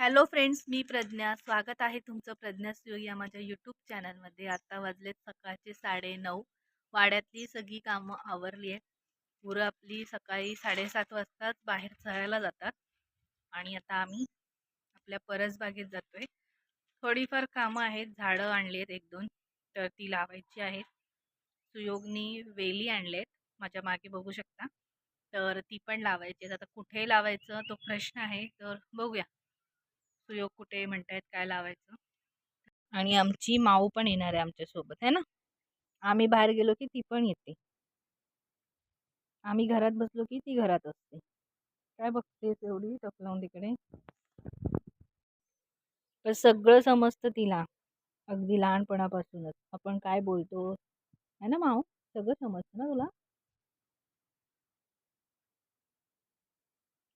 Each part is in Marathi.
हॅलो फ्रेंड्स मी प्रज्ञा. स्वागत आहे तुमचं प्रज्ञा सुयोग या माझ्या यूट्यूब चॅनलमध्ये. आता वाजलेत सकाळचे साडे नऊ वाड्यातली सगळी कामं आवरली आहेत. पुरं आपली सकाळी साडेसात वाजताच बाहेर चरायला जातात. आणि आता आम्ही आपल्या परसबागेत जातोय. थोडीफार कामं आहेत. झाडं आणली आहेत एक दोन तर ती लावायची आहेत. सुयोगनी वेली आणलेत. माझ्या मागे बघू शकता. तर ती पण लावायची आहेत. आता कुठे लावायचं? तो प्रश्न आहे. तर बघूया. सुयोग कुठे म्हणतायत काय लावायचं? आणि आमची माऊ पण येणार आहे आमच्यासोबत है ना? आम्ही बाहेर गेलो की ती पण येते. आम्ही घरात बसलो की ती घरात असते. काय बघतेस एवढी टकलावून तिकडे? तर सगळं समजतं तिला अगदी लहानपणापासूनच. आपण काय बोलतो? है ना माऊ? सगळं समजतं ना तुला?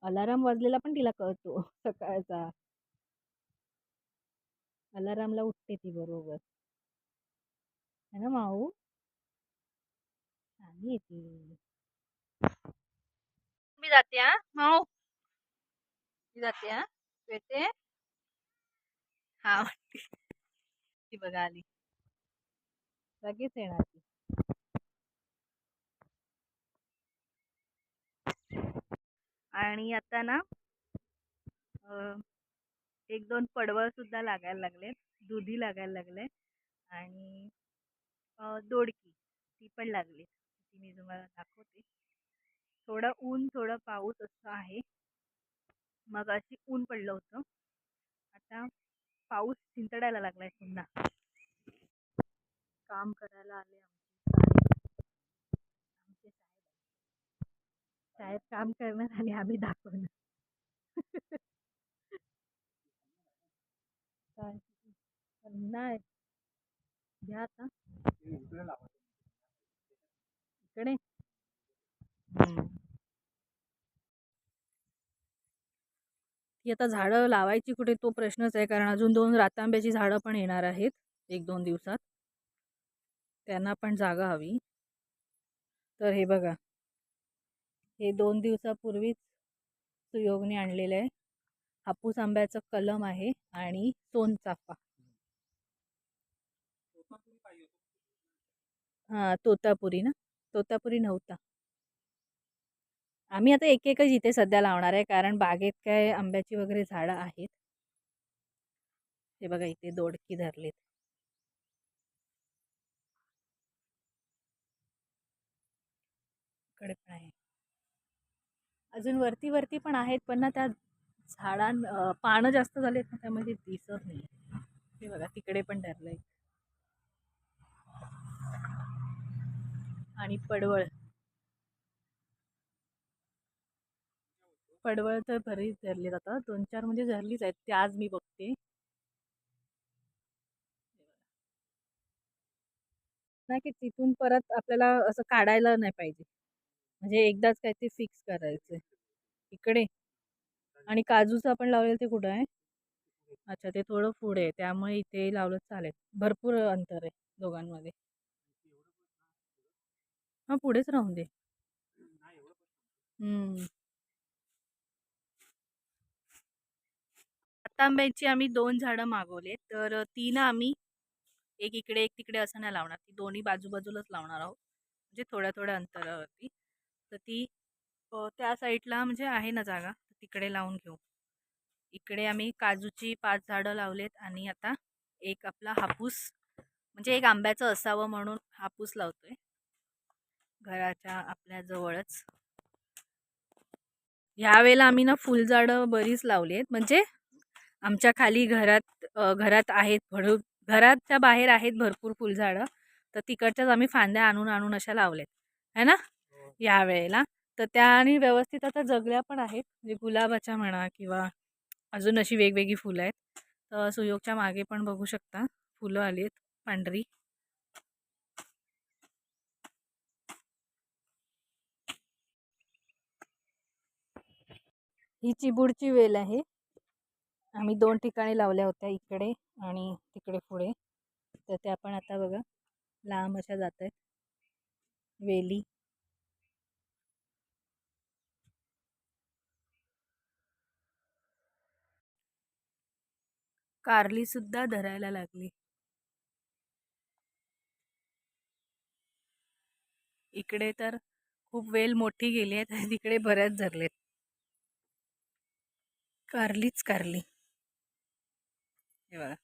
अलाराम वाजलेला पण तिला कळतो सकाळचा. अलारामला उठते ती बरोबर. है ना माऊ? आणि येते. मी जाते हा? माऊ? मी जाते हा? येते? हा ती बघा आली. लगेच येणार ती. आणि आता ना एक दोन पडवळ सुद्धा लागायला लागले दुधी लागायला लागले आणि दोडकी ती पण लागली. ती मी तुम्हाला दाखवते. थोडं ऊन थोडं पाऊस असं आहे. मग अशी ऊन पडलं होतं. आता पाऊस चिंतडायला लागलाय पुन्हा. काम करायला आले आमचे साहेब साहेब. साहेब काम करणार आणि आम्ही दाखवणार. काय? नाही घ्या आता. इकडे. ती आता झाडं लावायची कुठे तो प्रश्नच आहे कारण अजून दोन रातांब्याची झाडं पण येणार आहेत एक दोन दिवसात. त्यांना पण जागा हवी. तर हे बघा. हे दोन दिवसापूर्वीच सुयोगने आणलेलं आहे. हापूस आंब्याचं कलम आहे आणि सोनचाफा हां तोतापुरी ना? तोतापुरी नव्हता. आम्ही आता एक एकच इथे सध्या लावणार आहे कारण बागेत काय आंब्याची वगैरे झाडं आहेत. हे बघा इथे दोडकी धरलीत. इकडे पण आहे. अजून वरती वरती पण आहेत पण ना त्या झाडां पानं जास्त झालेत ना त्यामध्ये दिसत नाही हे बघा तिकडे पण धरलंय आणि पडवळ. पडवळ तर बरीच धरली आता दोन चार म्हणजे धरलीच आहेत. ते आज मी बघते. नाही की तिथून परत आपल्याला असं काढायला नाही पाहिजे. म्हणजे एकदाच काय ते फिक्स करायचं इकडे. आणि काजूचं आपण लावलेलं ते कुठं आहे? अच्छा ते थोडं पुढे आहे. त्यामुळे इथे लावलं चालेल. भरपूर अंतर आहे दोघांमध्ये. हां पुढेच राहून दे. हम्म. आंब्याची आम्ही दोन झाडं मागवले तर ती ना आम्ही एक इकडे एक तिकडे असं नाही लावणार. ती दोन्ही बाजूबाजूलाच लावणार आहोत. म्हणजे थोड्या थोड्या अंतरावरती. तर ती त्या साईडला म्हणजे आहे ना जागा. तिकडे लावून घेऊ. इकडे आम्ही काजूची पाच झाडं लावलेत आणि आता एक आपला हापूस म्हणजे एक आंब्याचं असावं म्हणून हापूस लावतोय. घराच्या आपल्या जवळच. ह्यावेळेला आम्ही ना फुलझाडं बरीच लावली आहेत म्हणजे आमच्या खाली घरात घरात आहेत भरू घराच्या बाहेर आहेत भरपूर फुलझाडं. तर तिकडच्याच आम्ही फांद्या आणून आणून अशा लावल्यात है ना? या वेळेला तर त्या आणि व्यवस्थित आता जगल्या पण आहेत. म्हणजे गुलाबाच्या म्हणा किंवा अजून अशी वेगवेगळी फुलं आहेत. तर सुयोगच्या मागे पण बघू शकता. फुलं आली आहेत पांढरी. ही चिबूडची वेल आहे. आम्ही दोन ठिकाणी लावल्या होत्या इकडे आणि तिकडे पुढे. तर त्या पण आता बघा लांब अशा जात आहेत. वेली. कारली सुद्धा धरायला लागली. इकडे तर खूप वेल मोठी गेली आहे तर तिकडे बऱ्याच धरलेत. कारलीच कारली. हे बघा.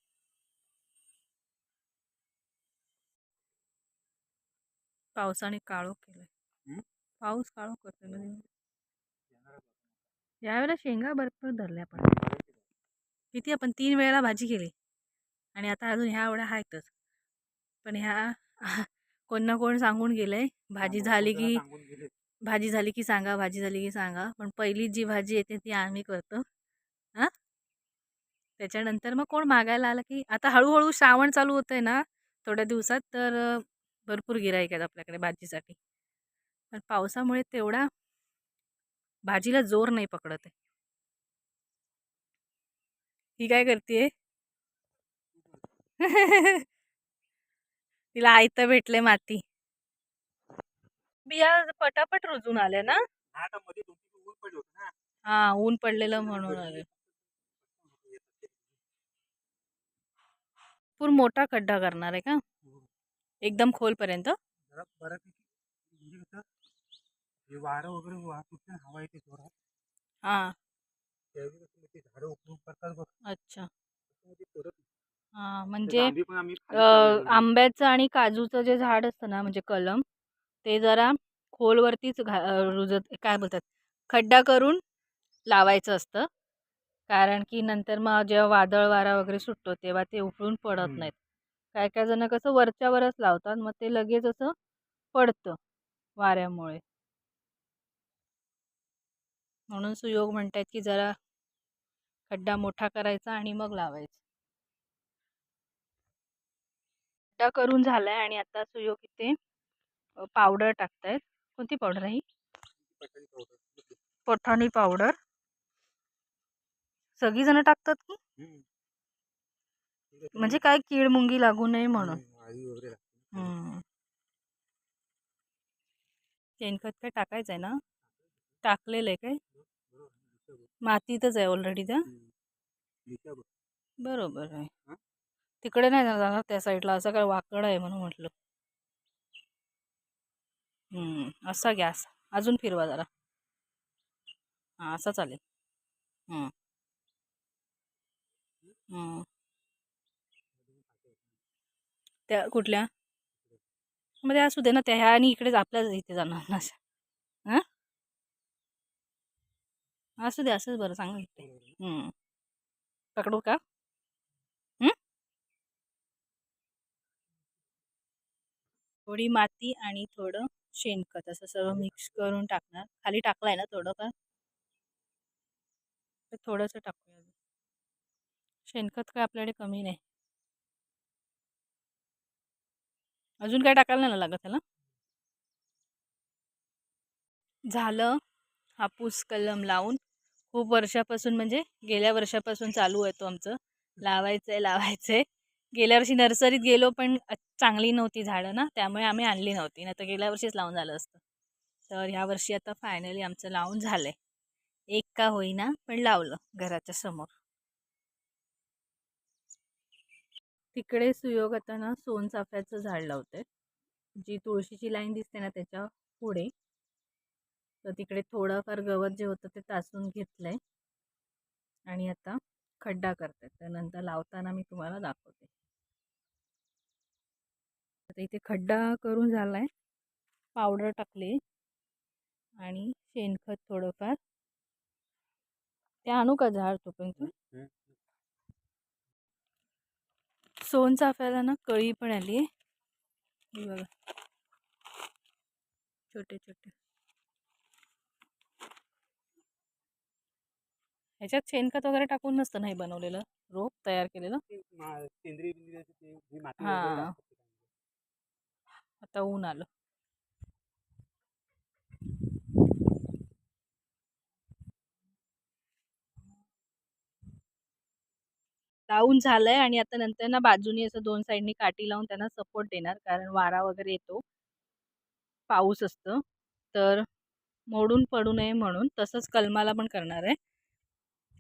पावसाने काळो केलंय. हं? पाऊस काळो करतोय म्हणजे यावेळेला शेंगा भरपूर धरल्या आपण किती आपण तीन वेळेला भाजी केली. आणि आता अजून ह्या एवढ्या आहेतच. पण ह्या कोण ना कोण सांगून गेलंय भाजी झाली की भाजी झाली की सांगा भाजी झाली की सांगा. पण पहिली जी भाजी येते ती आम्ही करतो. हां? त्याच्यानंतर मग कोण मागायला आलं की आता हळूहळू श्रावण चालू होतं आहे ना थोड्या दिवसात तर भरपूर गिराईक आहेत आपल्याकडे भाजीसाठी. पण पावसामुळे तेवढा भाजीला जोर नाही पकडत आहे. ही काय करते तिला आयतं भेटले माती. बिया पटापट रुजून आल्या ना? हा ऊन पडलेलं म्हणून आले. पूर्ण मोठा खड्डा करणार आहे का? एकदम खोलपर्यंत? कसं हे. त्यावेळी कसं ते झाडं उकळून करतात बघ. अच्छा. त्याच्यामध्ये परत हा म्हणजे आंबे पण आम्ही खाली अ, लावलेले. आंब्याचं आणि काजूचं जे झाड असतं ना म्हणजे कलम ते जरा खोलवरतीच घा अ, रुजत काय बोलतात खड्डा करून लावायचं असतं. कारण की नंतर मग जेव्हा वादळ वारा वगैरे सुटतो तेव्हा ते उकळून पडत हम्म. नाहीत. काय काय जण कसं वरच्यावरच लावतात मग ते लगेच असं पडतं वाऱ्यामुळे. म्हणून सुयोग म्हणतात की जरा खड्डा मोठा करायचा आणि मग लावायचं. खड्डा करून झालाय आणि आता सुयोग इथे पावडर टाकतायत. कोणती पावडर आहे ही? पठाणी पावडर सगळी जण टाकतात की? म्हणजे काय कीड मुंगी लागू नये म्हणून. शेणखत काय टाकायचं आहे ना? टाकलेलं आहे काय. मातीतच आहे ऑलरेडी त्या. बरोबर आहे? तिकडे नाही जाणार त्या साईडला असं काय वाकड आहे म्हणून म्हटलं. हम्म, असा गॅस. अजून फिरवा जरा. हां असा चालेल. त्या कुठल्या? मध्ये असू दे ना. त्या ह्या आणि इकडेच आपल्याच इथे जाणार ना अशा हां असू दे असंच बरं चांगलं. पकडू का? थोडी माती आणि थोडं शेणखत असं सर्व मिक्स करून टाकणार. खाली टाकलाय ना थोडं का? तर थोडंसं टाकूया. शेणखत काय आपल्याकडे कमी नाही. अजून काय टाकायला नाही ना लागत त्याला झालं. हापूस कलम लावून खूप वर्षापासून म्हणजे गेल्या वर्षापासून चालू आहे तो आमचं. लावायचं आहे लावायचं आहे गेल्या वर्षी नर्सरीत गेलो पण चांगली नव्हती झाडं ना त्यामुळे आम्ही आणली नव्हती. नाही तर गेल्या वर्षीच लावून झालं असतं. तर ह्या वर्षी आता फायनली आमचं लावून झालं आहे एक का होईना पण लावलं घराच्या समोर. तिकडे सुयोग आता ना सोनचाफ्याचं झाड लावते जी तुळशीची लाईन दिसते ना त्याच्या पुढे. तर तिकडे थोडंफार गवत जे होतं ते तासून घेतलंय. आणि आता खड्डा करतात तर नंतर लावताना मी तुम्हाला दाखवते. आता इथे खड्डा करून झालाय. पावडर टाकले. आणि शेणखत थोडंफार. ते आणू का झाड तोपर्यंत? हम्म. सोनचाफ्याला ना कळी पण आली आहे बघा. छोटे छोटे. ह्याच्यात शेणखत वगैरे टाकून नसतं नाही बनवलेलं? रोप तयार केलेलं? हा. आता ऊन आलं. लावून झालंय आणि आता नंतर ना बाजूनी असं दोन साईडनी काठी लावून त्यांना सपोर्ट देणार कारण वारा वगैरे येतो. पाऊस असतं. तर मोडून पडू नये म्हणून तसंच कलमाला पण करणार आहे.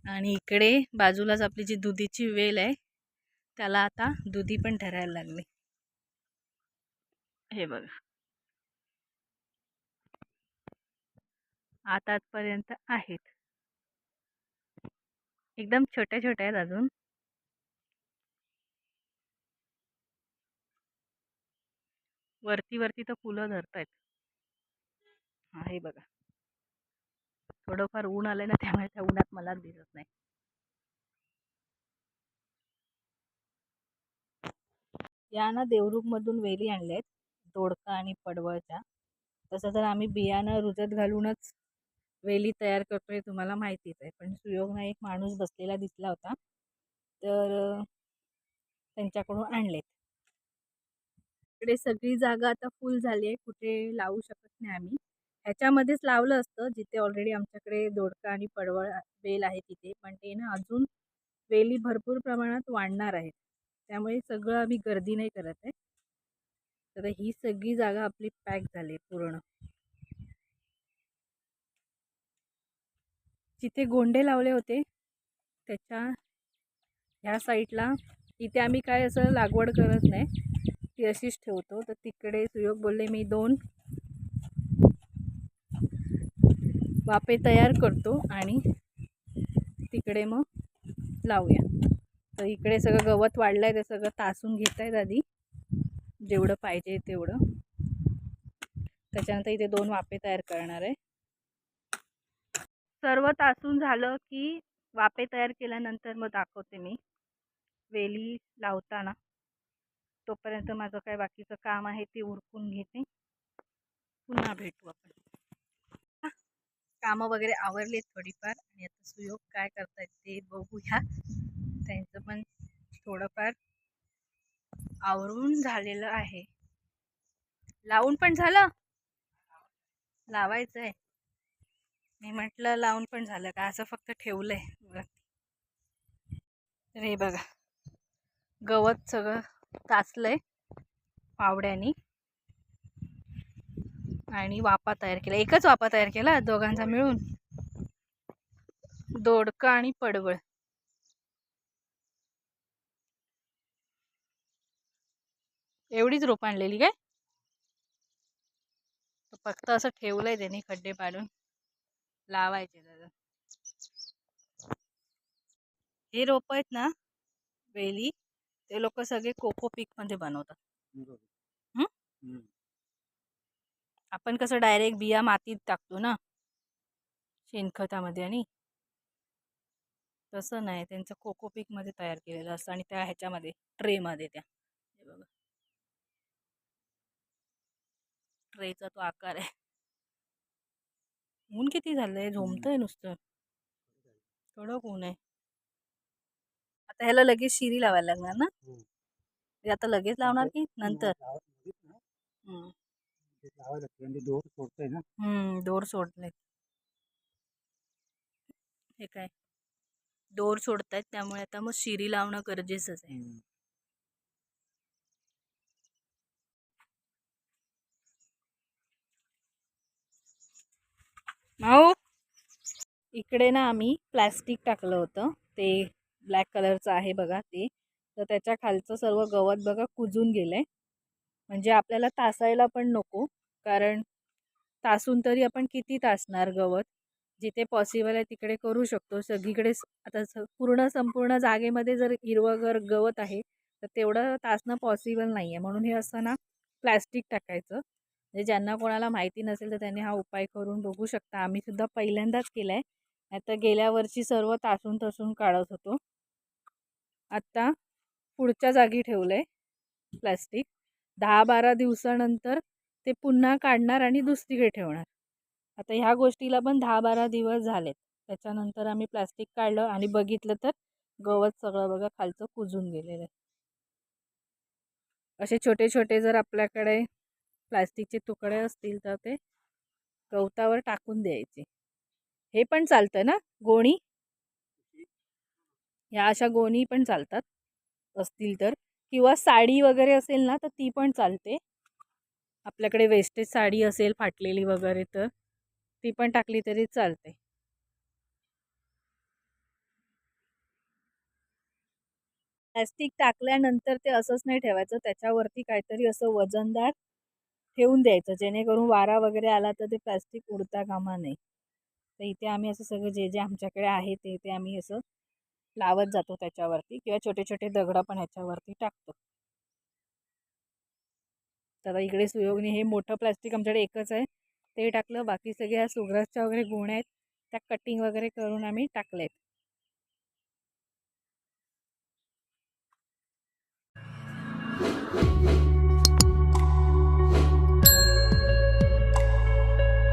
आणि इकडे बाजूलाच आपली जी दुधीची वेल आहे त्याला आता दुधी पण ठरायला लागली. हे बघा. आता आजपर्यंत आहेत. एकदम छोट्या छोट्या आहेत अजून. वरती वरती तर फुलं धरतायत. हा हे बघा. थोडंफार ऊन आलं ना त्यामुळे त्या उन्हात मला दिसत नाही. या ना देवरुखमधून वेली आणल्यात दोडका आणि पडवळच्या. तसं तर आम्ही बियाणं रुजत घालूनच वेली तयार करतो हे तुम्हाला माहितीच आहे. पण सुयोगना एक माणूस बसलेला दिसला होता तर त्यांच्याकडून आणलेत. इकडे सगळी जागा आता फुल झाली आहे कुठे लावू शकत नाही आम्ही. ह्याच्यामध्येच लावलं असतं जिथे ऑलरेडी आमच्याकडे दोडका आणि पडवळ वेल आहे तिथे. पण ते ना अजून वेली भरपूर प्रमाणात वाढणार आहेत. त्यामुळे सगळं आम्ही गर्दी नाही करत आहे. तर ही सगळी जागा आपली पॅक झाली आहे पूर्ण. जिथे गोंडे लावले होते त्याच्या ह्या साईडला इथे आम्ही काय असं लागवड करत नाही. ती अशीच ठेवतो. तर तिकडे सुयोग बोलले मी दोन वापे तयार करतो आणि तिकडे मग लावूया. तर इकडे सगळं गवत वाढलं आहे ते सगळं तासून घेत आहेत आधी. जेवढं पाहिजे तेवढं. त्याच्यानंतर इथे दोन वापे तयार करणार आहे. सर्व तासून झालं की वापे तयार केल्यानंतर मग दाखवते मी. वेली लावताना. तोपर्यंत माझं काय बाकीचं काम आहे ते उरकून घेते. पुन्हा भेटू आपण. कामं वगैरे आवरलेत थोडीफार आणि आता सुयोग काय करतायत ते बघूया. त्यांचं पण थोडंफार आवरून झालेलं आहे. लावून पण झालं? लावायचं आहे मी म्हटलं लावून पण झालं का? असं फक्त ठेवलंय आहे तर हे बघा. गवत सगळं तासलंय फावड्यानी आणि वापा तयार केला. एकच वापा तयार केला दोघांचा मिळून. दोडका आणि पडवळ. एवढीच रोप आणलेली काय? फक्त असं ठेवलंय त्यांनी खड्डे पाडून. लावायचे दादा हे रोप आहेत ना वेली ते लोक सगळे कोको पीकमध्ये बनवतात? हम्म. आपण कसं डायरेक्ट बिया मातीत टाकतो ना? शेणखतामध्ये आणि तसं नाही. त्यांचं कोको पीकमध्ये तयार केलेलं असतं आणि त्या ह्याच्यामध्ये ट्रेमध्ये त्या. हे बघा. ट्रेचा तो आकार आहे. ऊन किती झालंय? झोमतंय नुसतं. कडक ऊन आहे. आता ह्याला लगेच शिरी लावायला लागणार ना? हो. हे आता लगेच लावणार की नंतर? दोर सोडतंय ना. हम्म दोर सोडले. हे काय? दोर सोडतायत त्यामुळे आता मग शिरी लावणं गरजेचंच आहे. माऊ इकडे ना आम्ही प्लॅस्टिक टाकलं होतं. ते ब्लॅक कलरचं आहे बघा ते. तर त्याच्या खालचं सर्व गवत बघा कुजून गेलंय. म्हणजे आपल्याला तासायला पण नको. कारण तासून तरी आपण किती तासणार गवत? जिथे पॉसिबल आहे तिकडे करू शकतो. सगळीकडे आता स- पूर्ण संपूर्ण जागेमध्ये जर हिरवंगर गवत आहे तर तेवढं तासणं पॉसिबल नाही आहे म्हणून हे असं ना प्लॅस्टिक टाकायचं. म्हणजे ज्यांना कोणाला माहिती नसेल तर त्यांनी हा उपाय करून बघू शकता. आम्ही सुद्धा पहिल्यांदाच केला आहे आता गेल्या वर्षी सर्व तासून तासून काढत होतो. आत्ता पुढच्या जागी ठेवलं आहे प्लॅस्टिक दहा बारा दिवसानंतर ते पुन्हा काढणार आणि दुसरीकडे ठेवणार. आता ह्या गोष्टीला पण दहा बारा दिवस झालेत. त्याच्यानंतर आम्ही प्लास्टिक काढलं आणि बघितलं तर गवत सगळं बघा खालचं कुजून गेलेलं आहे. असे छोटे छोटे जर आपल्याकडे प्लास्टिकचे तुकडे असतील तर ते गवतावर टाकून द्यायचे. हे पण चालतं ना? गोणी? ह्या अशा गोणी पण चालतात. असतील तर. किंवा साडी वगैरे असेल ना तर ती पण चालते. आपल्याकडे वेस्टेज साडी असेल फाटलेली वगैरे तर ती पण टाकली तरी चालते. प्लॅस्टिक टाकल्यानंतर ते असंच नाही ठेवायचं त्याच्यावरती काहीतरी असं वजनदार ठेवून द्यायचं जेणेकरून वारा वगैरे आला तर ते प्लॅस्टिक उडता कामा नये. तर इथे आम्ही असं सगळं जे जे आमच्याकडे आहे ते ते आम्ही असं लावत जातो त्याच्यावरती किंवा छोटे छोटे दगडं पण ह्याच्यावरती टाकतो. तर इकडे सुयोगने हे मोठं प्लॅस्टिक आमच्याकडे एकच आहे. ते टाकलं. बाकी सगळे ह्या सुग्रासच्या वगैरे गुण आहेत. त्या कटिंग वगैरे करून आम्ही टाकलेत.